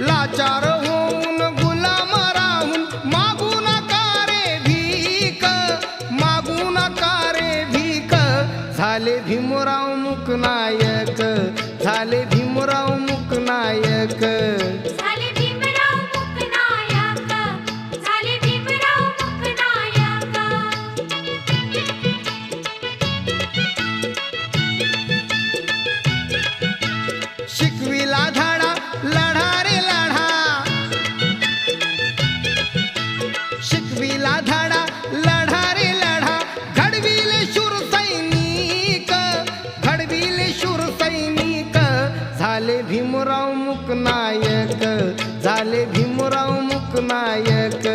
लाचार होऊन गुलाम राहून मागू नका रे भीक मागू नका रे भीक. झाले भीमराव मुकनायक झाले भीमराव मुकनायक झाले भीमराव मुकनायक झाले भीमराव मुकनायक.